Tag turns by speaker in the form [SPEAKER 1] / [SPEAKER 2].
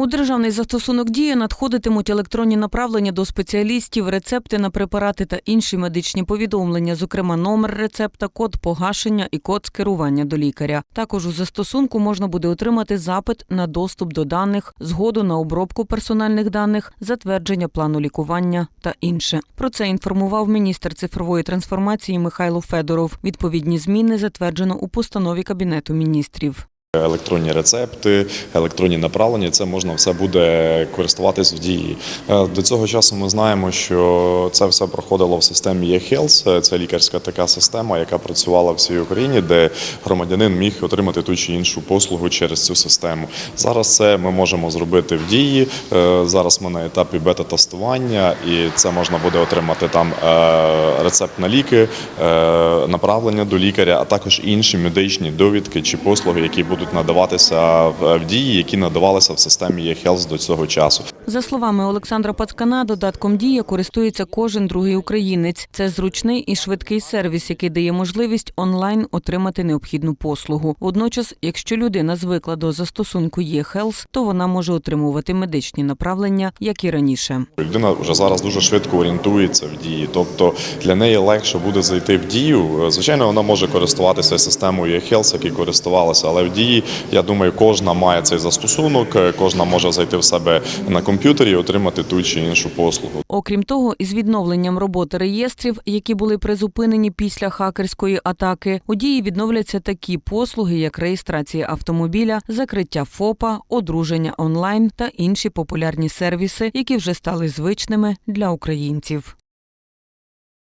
[SPEAKER 1] У державний застосунок дія надходитимуть електронні направлення до спеціалістів, рецепти на препарати та інші медичні повідомлення, зокрема номер рецепта, код погашення і код скерування до лікаря. Також у застосунку можна буде отримати запит на доступ до даних, згоду на обробку персональних даних, затвердження плану лікування та інше. Про це інформував міністр цифрової трансформації Михайло Федоров. Відповідні зміни затверджено у постанові Кабінету міністрів.
[SPEAKER 2] Електронні рецепти, електронні направлення це можна все буде користуватись в дії. Е, До цього часу ми знаємо, що це все проходило в системі eHealth. Це лікарська така система, яка працювала в всій Україні, де громадянин міг отримати ту чи іншу послугу через цю систему. Зараз це ми можемо зробити в дії. Е, Зараз ми на етапі бета-тестування, і це можна буде отримати там е, рецепт на ліки, е, направлення до лікаря, а також інші медичні довідки чи послуги, які будуть надаватися в дії, які надавалися в системі eHealth до цього часу.
[SPEAKER 1] За словами Олександра Пацкана, додатком дія користується кожен другий українець. Це зручний і швидкий сервіс, який дає можливість онлайн отримати необхідну послугу. Водночас, якщо людина звикла до застосунку eHealth, то вона може отримувати медичні направлення, як і раніше.
[SPEAKER 2] Людина вже зараз дуже швидко орієнтується в дії, тобто для неї легше буде зайти в дію. Звичайно, вона може користуватися системою eHealth, користувалася, але в дії, я думаю, кожна має цей застосунок, кожна може зайти в себе на комп'ютері і отримати ту чи іншу послугу.
[SPEAKER 1] Окрім того, із відновленням роботи реєстрів, які були призупинені після хакерської атаки, у дії відновляться такі послуги, як реєстрація автомобіля, закриття ФОПа, одруження онлайн та інші популярні сервіси, які вже стали звичними для українців.